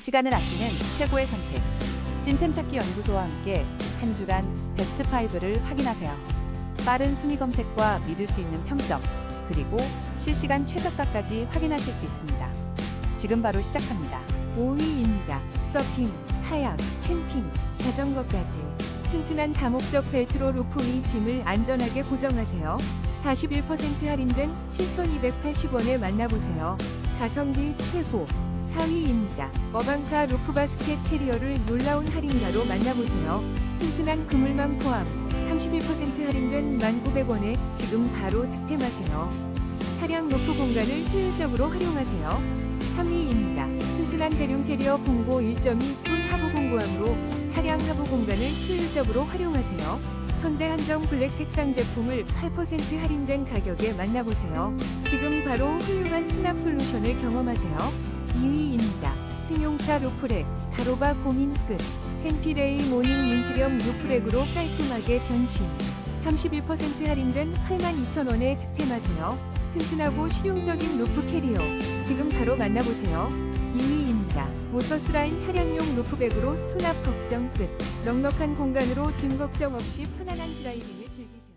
시간을 아끼는 최고의 선택. 찐템 찾기 연구소와 함께 한 주간 베스트 5를 확인하세요. 빠른 순위 검색과 믿을 수 있는 평점, 그리고 실시간 최저가까지 확인하실 수 있습니다. 지금 바로 시작합니다. 5위입니다. 서핑, 카약, 캠핑, 자전거까지 튼튼한 다목적 벨트로 루프 위 짐을 안전하게 고정하세요. 41% 할인된 7,280원에 만나보세요. 가성비 최고 4위입니다. 어방카 루프 바스켓 캐리어를 놀라운 할인가로 만나보세요. 튼튼한 그물망 포함 31% 할인된 1,900원에 지금 바로 득템하세요. 차량 루프 공간을 효율적으로 활용하세요. 3위입니다. 튼튼한 대륙 캐리어 공고 1.2톤 하부 공고함으로 차량 하부 공간을 효율적으로 활용하세요. 천대 한정 블랙 색상 제품을 8% 할인된 가격에 만나보세요. 지금 바로 훌륭한 수납 솔루션을 경험하세요. 2위입니다. 승용차 루프렉, 가로바 고민 끝. 헨티레이 모닝 민트형 루프렉으로 깔끔하게 변신. 31% 할인된 82,000원에 득템하세요. 튼튼하고 실용적인 루프 캐리어. 지금 바로 만나보세요. 2위입니다. 모터스라인 차량용 루프백으로 수납 걱정 끝. 넉넉한 공간으로 짐 걱정 없이 편안한 드라이빙.